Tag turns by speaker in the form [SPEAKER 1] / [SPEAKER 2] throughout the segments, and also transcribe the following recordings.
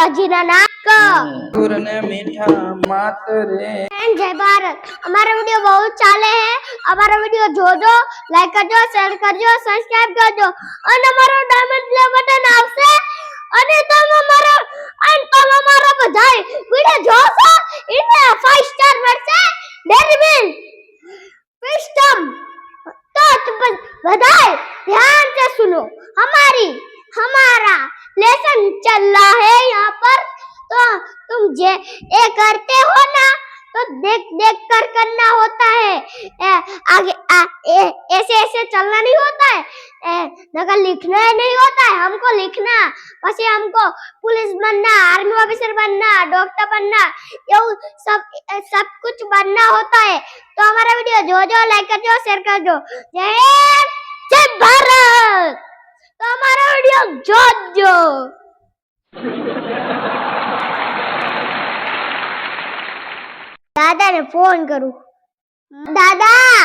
[SPEAKER 1] શાકભાજીના નામ
[SPEAKER 2] મધુર ને મીઠા માતરે
[SPEAKER 1] એન્ડ જય ભારત અમારો વિડિયો બહુ ચાલે હે અમારો વિડિયો જોજો લાઈક કરજો શેર કરજો સબસ્ક્રાઇબ કરજો અને અમારો ડાયમંડ પ્લે બટન આવશે અને તમે અમારો અને તમે અમારો બધાય વિડિયો જોશો એને 5 સ્ટાર મળશે ડેરી મિલ્ક સિસ્ટમ तो तुम बधाई ध्यान से सुनो हमारी हमारा लेसन चल रहा है यहाँ पर। तो तुम जे ए करते हो ना तो देख देख कर करना होता है। ए, आगे ऐसे ऐसे चलना नहीं होता है। नगर लिखना है नहीं होता है हमको लिखना। बस ये हमको पुलिस बनना आर्मी ऑफिसर बनना डॉक्टर बनना ये सब ए, सब कुछ बनना होता है। तो हमारा वीडियो जो जो लाइक कर जो शेयर कर जो जय जय भारत। તો અમારો વીડિયો જોજો. દાદાને ફોન કરું. દાદા!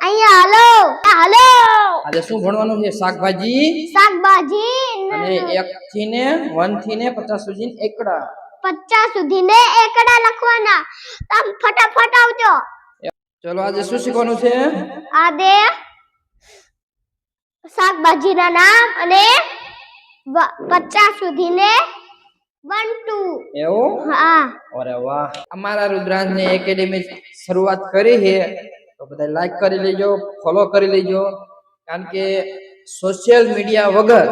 [SPEAKER 1] અહીંયા હલો. હલો.
[SPEAKER 2] આજે શું ભણવાનું છે શાકભાજી?
[SPEAKER 1] શાકભાજી?
[SPEAKER 2] અને એક થી ને. વનથી ને પચાસ સુધી એકડા.
[SPEAKER 1] પચાસ સુધી ને એકડા લખવાના. તમ ફટાફટ આવજો.
[SPEAKER 2] ચલો આજે શું શીખવાનું છે?
[SPEAKER 1] આ દે શાકભાજીના નામ અને પચાસ સુધી ને વન ટુ.
[SPEAKER 2] એવું?
[SPEAKER 1] હા.
[SPEAKER 2] અરે વાહ. અમારા રુદ્રાંશ ને એકેડેમી શરૂઆત કરી છે. તો બધા લાઈક કરી લેજો ફોલો કરી લેજો. કારણ કે સોશિયલ મીડિયા વગર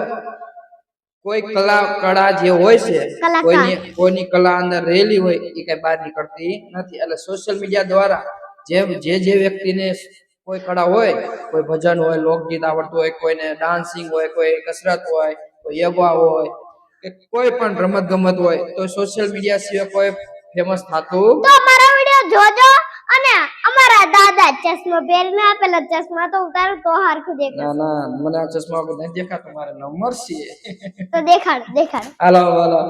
[SPEAKER 2] કોઈ કલા કળા જે હોય છે કોઈની કોઈની કલા અંદર રહેલી હોય એ કઈ બહાર નીકળતી નથી. એટલે સોશિયલ મીડિયા દ્વારા જે જે વ્યક્તિને કોઈ કળા હોય કોઈ ભજન હોય લોકગીત આવડતું હોય કોઈને ડાન્સિંગ હોય કોઈ કસરત હોય કોઈ યોગા હોય કે કોઈ પણ રમત ગમત હોય તો સોશિયલ મીડિયા સિવાય કોઈ ફેમસ થતું
[SPEAKER 1] તો અમારો વિડિયો જોજો અને અમારા દાદા ચશ્મા પહેરીને આપેલા ચશ્મા તો ઉતારો તો હરખું દેખાય
[SPEAKER 2] ના ના મને આ ચશ્મા બધા દેખા તમારે નંબર છે.
[SPEAKER 1] તો દેખાડ દેખાડ.
[SPEAKER 2] હાલો હાલો.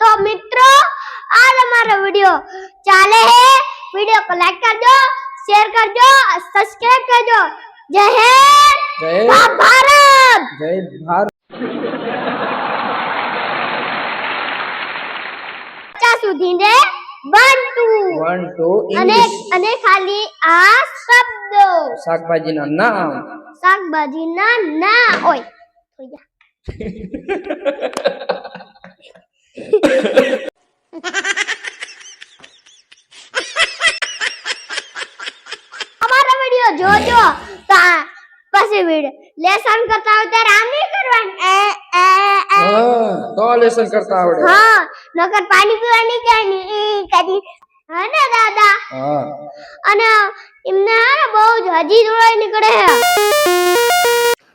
[SPEAKER 1] તો મિત્રો આ અમારો વિડિયો ચાલે હે. વિડિયો કો લાઈક કરજો. शेयर कर दो सब्सक्राइब कर दो जय हिंद
[SPEAKER 2] જય
[SPEAKER 1] भारत
[SPEAKER 2] જય ભારત
[SPEAKER 1] પચાસ સુધી ને વન ટુ
[SPEAKER 2] વન ટુ
[SPEAKER 1] અને
[SPEAKER 2] ઇંગ્લિશ
[SPEAKER 1] અને ખાલી આ શબ્દો
[SPEAKER 2] શાકભાજીના નામ
[SPEAKER 1] શાકભાજીના ના ઓય લેસન કરતા હોય ત્યારે આમ નહીં કરવાનું એ એ એ
[SPEAKER 2] હા તો લેસન કરતા આવડે
[SPEAKER 1] હા નકર પાણી પીવાની ક્યાં નહીં કરી હા ને દાદા
[SPEAKER 2] હા
[SPEAKER 1] અને એમને હે ને બહુ જ હજી જોડાઈ નીકળે છે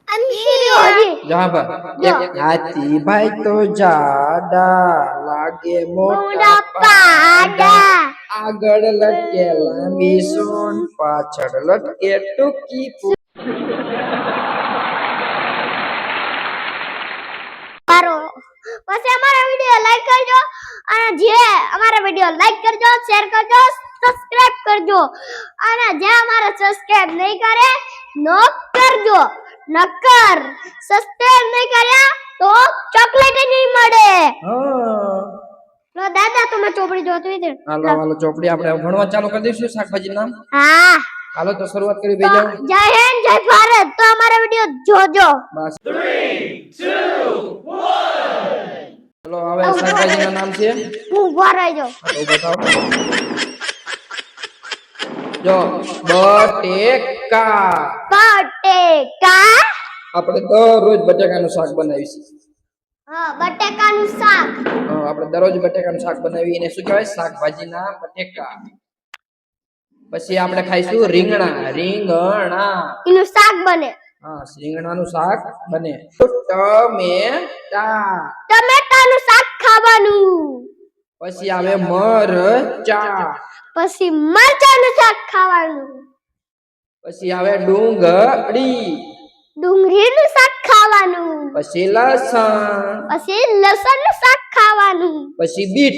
[SPEAKER 1] આમ શીર્યો હજી
[SPEAKER 2] જા બા એક હાથી ભાઈ તો જાડા લાગે
[SPEAKER 1] મોડા
[SPEAKER 2] મોટા
[SPEAKER 1] પાડા
[SPEAKER 2] આગળ લટકે લાંબી સોન પાછળ લટકે ટૂંકી પૂંછ.
[SPEAKER 1] મારો પછી અમારા વિડિયો લાઈક કરજો અને જે અમારા વિડિયો લાઈક કરજો શેર કરજો સબસ્ક્રાઇબ કરજો. અને જે અમારા સબસ્ક્રાઇબ નહીં કરે નો કરજો. નકર સબસ્ક્રાઇબ નહીં કર્યા તો ચોકલેટ નહીં મળે. લો દાદા તમે ચોપડી જોતી હતી
[SPEAKER 2] હાલો હાલો ચોપડી આપણે ભણવા ચાલુ કરી દઈશું શાકભાજી નામ?
[SPEAKER 1] હા.
[SPEAKER 2] હાલો તો શરૂઆત કરી બેજાવ
[SPEAKER 1] જય હિન્દ જય ભારત. તો અમારો વિડિયો જોજો.
[SPEAKER 2] બસ. ચલો હવે શાકભાજીના નામ છે.
[SPEAKER 1] હું ઊભા
[SPEAKER 2] જો તો બતાવો જો બટેકા.
[SPEAKER 1] બટેકા.
[SPEAKER 2] આપણે દરરોજ બટેકાનું શાક બનાવીશું.
[SPEAKER 1] હા બટેકાનું શાક.
[SPEAKER 2] આપણે દરરોજ બટેકાનું શાક બનાવી એને શું કહેવાય? શાકભાજીના બટેકા. પછી આપણે ખાઈશું રીંગણા. રીંગણા.
[SPEAKER 1] એનું શાક બને.
[SPEAKER 2] હા રીંગણાનું શાક બને. ટમેટા.
[SPEAKER 1] ટમેટાનું શાક ખાવાનું.
[SPEAKER 2] પછી આવે મરચા.
[SPEAKER 1] પછી મરચાનું શાક ખાવાનું.
[SPEAKER 2] પછી આવે ડુંગળી.
[SPEAKER 1] ડુંગળીનું શાક ખાવાનું.
[SPEAKER 2] પછી લસણ.
[SPEAKER 1] પછી લસણનું શાક ખાવાનું.
[SPEAKER 2] પછી બીટ.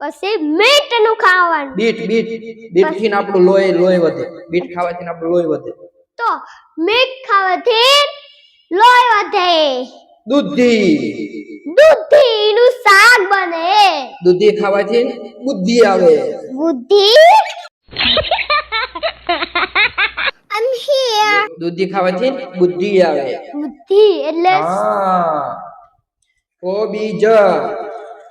[SPEAKER 1] પછી મીઠનું ખાવાનું.
[SPEAKER 2] Bit bit. બીટથી આપણું લોહી લોહી વધે. બીટ ખાવાથી આપણું લોહી વધે.
[SPEAKER 1] તો મીઠ ખાવાથી લોહી વધે.
[SPEAKER 2] દૂધી.
[SPEAKER 1] દૂધી નું શાક બને.
[SPEAKER 2] દૂધી ખાવાથી બુદ્ધિ આવે.
[SPEAKER 1] બુદ્ધિ? I'm here.
[SPEAKER 2] દૂધી ખાવાથી બુદ્ધિ આવે.
[SPEAKER 1] બુદ્ધિ એટલે
[SPEAKER 2] હા. કોબીજ.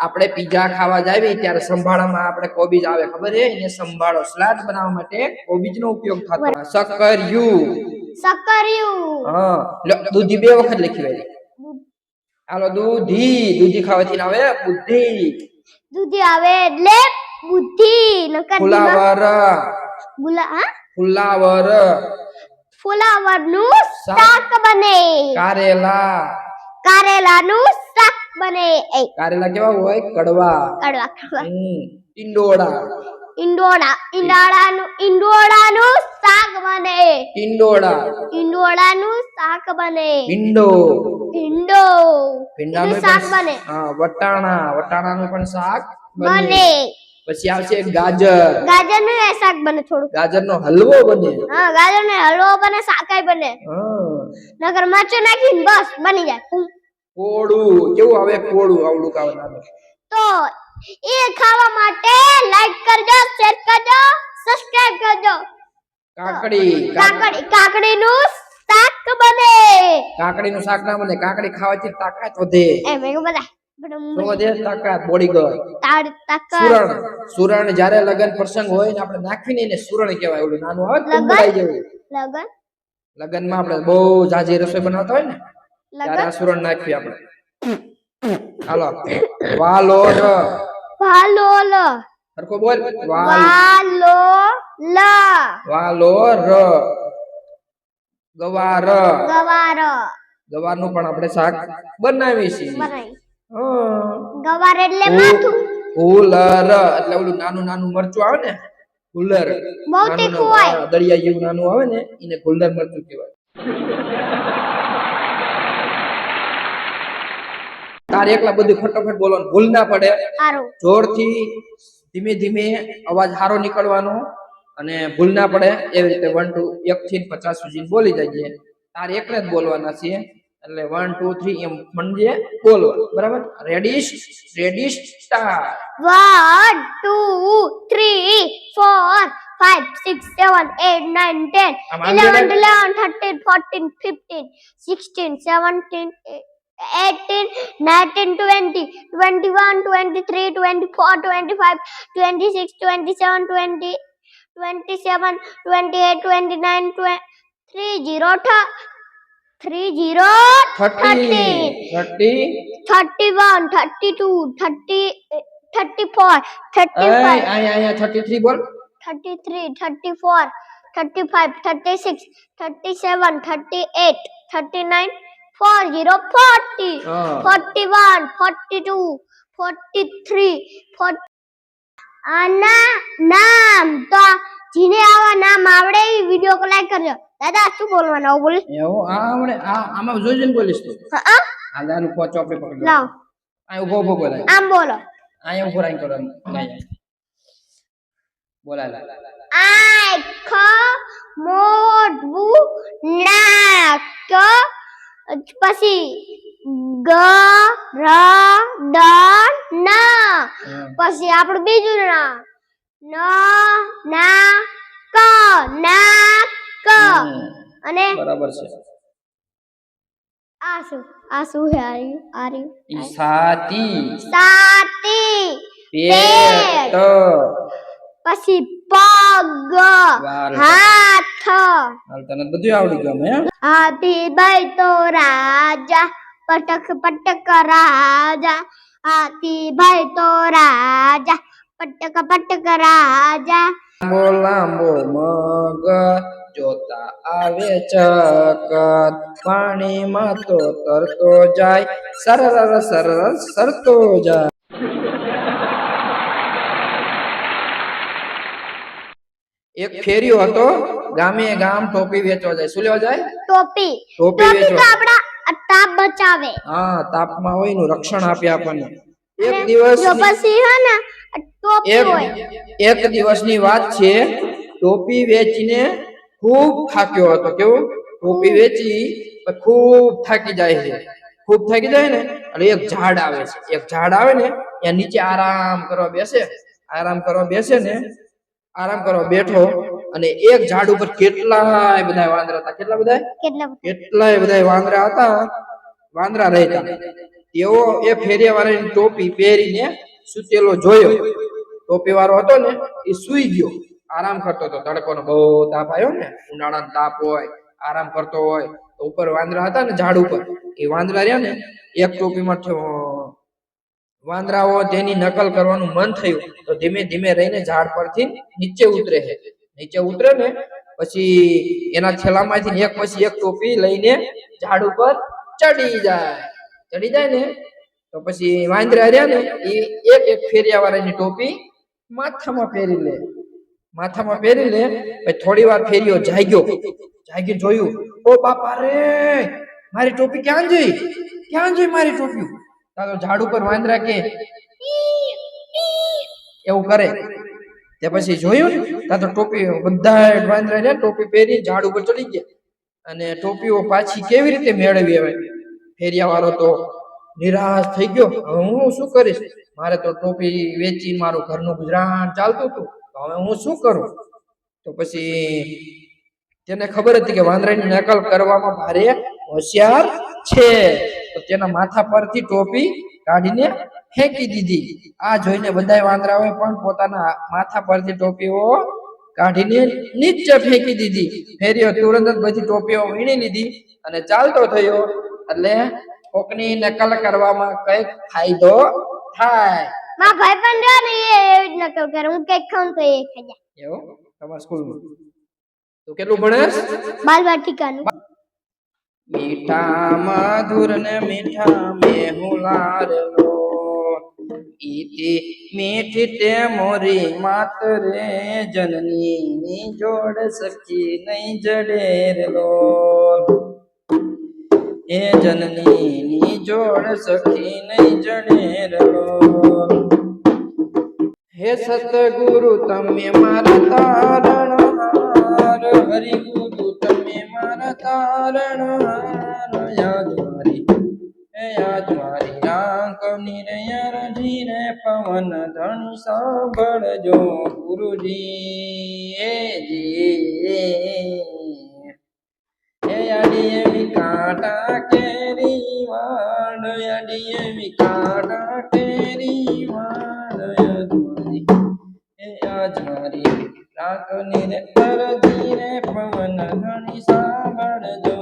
[SPEAKER 2] આપણે પીઝા ખાવા જાવી ત્યારે સંભાળામાં આપણે કોબીજ આવે ખબર છે? અહીંયા સંભાળો. સલાડ બનાવવા માટે કોબીજનો ઉપયોગ થતો સક્કરિયું
[SPEAKER 1] સકરિયું
[SPEAKER 2] હા. દૂધી બે વખત લખી વાળી. હાલો દૂધી. દૂધી ખાવાથી આવે બુદ્ધિ.
[SPEAKER 1] દૂધી આવે એટલે બુદ્ધિ. નકર
[SPEAKER 2] ફુલાવર.
[SPEAKER 1] ગુલા હા?
[SPEAKER 2] ફુલાવર.
[SPEAKER 1] ફુલાવરનું.
[SPEAKER 2] શાક
[SPEAKER 1] બને.
[SPEAKER 2] કારેલા.
[SPEAKER 1] કારેલા નું શાક બને એ
[SPEAKER 2] કારેલા કેવા હોય? કડવા.
[SPEAKER 1] કડવા કડવા.
[SPEAKER 2] ઇંડોડા. ટીંડોળા
[SPEAKER 1] ઈંડોળા ઈંડાળા નું ઈંડોળા નું શાક બને.
[SPEAKER 2] ઇંડોડા.
[SPEAKER 1] ઈંડોળા નું શાક બને.
[SPEAKER 2] ભીંડો.
[SPEAKER 1] ભીંડો.
[SPEAKER 2] ભીંડાનું
[SPEAKER 1] શાક બને.
[SPEAKER 2] હા વટાણા. વટાણાનું પણ શાક બને. પછી આવશે ગાજર.
[SPEAKER 1] ગાજરનું શાક બને થોડું
[SPEAKER 2] ગાજરનો હલવો બને.
[SPEAKER 1] હા ગાજર નો હલવો બને શાકાય બને.
[SPEAKER 2] હા.
[SPEAKER 1] નગર મરચું નાખીને બસ બની જાય.
[SPEAKER 2] કોળું. કેવું આવે કોળું આવડું કાવ નાનું?
[SPEAKER 1] તો એ ખાવા માટે લાઈક કરજો શેર કરજો સબસ્ક્રાઇબ કરજો.
[SPEAKER 2] કાકડી.
[SPEAKER 1] કાકડી કાકડી નું શાક બને.
[SPEAKER 2] કાકડીનું શાક ના બને. કાકડી ખાવાથી તાકાત વધે.
[SPEAKER 1] એ બધા તાડ તક
[SPEAKER 2] સુરણ. જ્યારે લગન પ્રસંગ હોય ને આપણે નાખીને એને સુરણ કહેવાય. ઓલું નાનું આવે
[SPEAKER 1] લગન? લગન?
[SPEAKER 2] લગનમાં આપણે બહુ જાજી રસોઈ બનાવતા હોય ને ત્યારે આ સુરણ નાખીએ આપણે. હાલો. વાલોર
[SPEAKER 1] વાલોલ.
[SPEAKER 2] સરખો બોલ. વાલો.
[SPEAKER 1] લ
[SPEAKER 2] વાલો ર ગવાર.
[SPEAKER 1] ગવાર.
[SPEAKER 2] ગવારનું પણ આપણે શાક બનાવીએ છીએ.
[SPEAKER 1] બનાવી ગવાર એટલે માથું.
[SPEAKER 2] હુલર એટલે ઓલું નાનું નાનું મરચું આવે ને? હુલર
[SPEAKER 1] બહુ તીખું હોય.
[SPEAKER 2] હા, દરિયા જેવું નાનું આવે ને એને ગુલર મરચું કહેવાય. તારે એકલા બધું ફટોફટ બોલવાનું ભૂલ ના પડે. જોરથી ધીમે ધીમે અવાજ સારો નીકળવાનો અને ભૂલ ના પડે. એવી રીતે વન ટુ એક થી પચાસ સુધી બોલી જઈએ. તારે એકલા જ બોલવાના છીએ. એટલે વન ટુ થ્રી એમ મનજે બોલવા બરાબર? Ready રેડીશ start
[SPEAKER 1] one two three four five six seven eight nine ten eleven, eleven, thirteen, fourteen, fifteen, sixteen, seventeen, eight. 18, 19, 20, 21, 23, 24, 25, 26, 27, 20, 27, 28, 29, 20, 30,
[SPEAKER 2] 30,
[SPEAKER 1] 30,
[SPEAKER 2] 30,
[SPEAKER 1] 31, 32, 30, 34, 35.
[SPEAKER 2] Aye, aye, aye, 33 ball.
[SPEAKER 1] 33, 34, 35, 36, 37, 38, 39, 40 40
[SPEAKER 2] હા.
[SPEAKER 1] 41 42 43 40 આના નામ તો જીને આવા નામ આવડે એ વિડિયો લાઈક કરજો દાદા શું બોલવાનું આવું બોલ
[SPEAKER 2] એવું આ આમાં જોઈ જોઈને બોલીશ તું
[SPEAKER 1] હા
[SPEAKER 2] આ દાનું કો ચોપડી પકડ
[SPEAKER 1] લાવ
[SPEAKER 2] આ ઊભો ઊભો બોલાય
[SPEAKER 1] આમ બોલો
[SPEAKER 2] આ ઊભો રાઈ કરો બોલાય
[SPEAKER 1] આંખ મોઢું નાક પછી ગ ર ડ ના. પછી આપણું બીજું ના ન ના ક અને
[SPEAKER 2] બરાબર છે.
[SPEAKER 1] આસુ આસુ હે આરી
[SPEAKER 2] આરી સાતી.
[SPEAKER 1] સાતી.
[SPEAKER 2] પેટ.
[SPEAKER 1] પછી પગ.
[SPEAKER 2] વાલ.
[SPEAKER 1] હાથ
[SPEAKER 2] હાલ તને બધું આવડી ગયું હે?
[SPEAKER 1] હાથી ભાઈ તો રાજા પટક પટક રાજા. હાથી ભાઈ તો રાજા પટક પટક રાજા.
[SPEAKER 2] લાંબો લાંબો મગ જોતા આવે ચકર પાણીમાં તો તરતો જાય સરર સરર સરતો જાય. એક ફેરિયો હતો ગામે ગામ ટોપી વેચવા જાય. શું લેવા જાય?
[SPEAKER 1] ટોપી.
[SPEAKER 2] ટોપી વેચવા
[SPEAKER 1] આપડા તાપ બચાવે.
[SPEAKER 2] હા તાપમાં હોયનું રક્ષણ આપે આપણને. એક દિવસ
[SPEAKER 1] પછી હે ને ટોપી
[SPEAKER 2] એક
[SPEAKER 1] હોય.
[SPEAKER 2] એક દિવસની વાત છે ટોપી વેચીને ખૂબ થાક્યો હતો. કેવું? ટોપી વેચી ખૂબ થાકી જાય છે. ખૂબ થાકી જાય ને એટલે એક ઝાડ આવે છે. એક ઝાડ આવે ને ત્યાં નીચે આરામ કરવા બેસે. આરામ કરવા બેસે ને આરામ કરવા બેઠો અને એક ઝાડ ઉપર કેટલાય બધા વાંદરા હતા? કેટલા બધા
[SPEAKER 1] કેટલા
[SPEAKER 2] કેટલાય બધા વાંદરા હતા? વાંદરા રહેતા. તેઓ એ ફેરિયા વાળાની ટોપી પહેરીને સુતેલો જોયો. ટોપી વાળો હતો ને એ સુઈ ગયો. આરામ કરતો હતો. તડકોનો બહુ તાપ આવ્યો ને ઉનાળાનો તાપ હોય આરામ કરતો હોય ઉપર વાંદરા હતા ને ઝાડ ઉપર એ વાંદરા રહ્યા ને એક ટોપીમાં વાંદરાઓ તેની નકલ કરવાનું મન થયું, તો ધીમે ધીમે રહીને ઝાડ પરથી નીચે ઉતરે છે. નીચે ઉતરે ને પછી એના થેલામાંથી એક પછી એક ટોપી લઈને ઝાડ ઉપર ચડી જાય. ચડી જાય ને તો પછી વાંદરા રહ્યા ને, એ એક એક ફેરિયા વાળાની ટોપી માથામાં પહેરી લે. માથામાં પહેરી લે, પછી થોડી વાર ફેર્યો જાગ્યો. જાગી જોયું, ઓ બાપા રે, મારી ટોપી ક્યાં જઈ ક્યાં જઈ મારી ટોપી? તા તો ઝાડ ઉપર વાંદરા કે એવું કરે. તે પછી જોયું ને તો ટોપી બધા વાંદરા રહ્યા ટોપી પહેરી ઝાડ ઉપર ચડી ગયા. અને ટોપીઓ પાછી કેવી રીતે મેળવી હવે? ફેરિયા વાળો તો નિરાશ થઈ ગયો. હવે હું શું કરીશ? મારે તો ટોપી વેચી મારું ઘરનું ગુજરાન ચાલતું હતું. તો હવે હું શું કરું? તો પછી તેને ખબર હતી કે વાંદરાની નકલ કરવામાં ભારે હોશિયાર છે. તો તેના માથા પરથી ટોપી કાઢીને ફેંકી દીધી. આ જોઈને બધા વાંદરાઓએ પણ પોતાના માથા પરથી ટોપીઓ કાઢીને નીચે ફેંકી દીધી. ફેરીઓ તુરંત જ બધી ટોપીઓ વીણી લીધી અને ચાલતો થયો. એટલે કોકની નકલ કરવામાં કંઈક ફાયદો થાય.
[SPEAKER 1] માં ભાઈ પણ રહ્યો ને એ એવી જ નકલ કરે. હું કંઈક ખાઉં તો એ ખાઈ જાય.
[SPEAKER 2] એવું? તમારા સ્કૂલમાં? તો કેટલું ભણે
[SPEAKER 1] બાલ વાટિકાનું
[SPEAKER 2] મીઠા મધુર ને મીઠા મેહુલાર લો ઈતી મીઠી તે મોરી માત રે જનની ની જોડ સખી નહીં જડે લો. હે જનની ની જોડ સખી નહીં જડે લો. હે સતગુરુ, તમે મારા તારણ હરિ ગુરુ તમે હે યાદ મારી આંખની રે યારજી રે પવન ધન સાંભળજો ગુરુજી એ જી હે યાડી એવી કાંટા કેરી વાડ યાડી એવી કાંટા કેરી વાડ હે આજ મારી રાખની રે અરજી રે પવન ધણી સાંભળજો ગુરુજી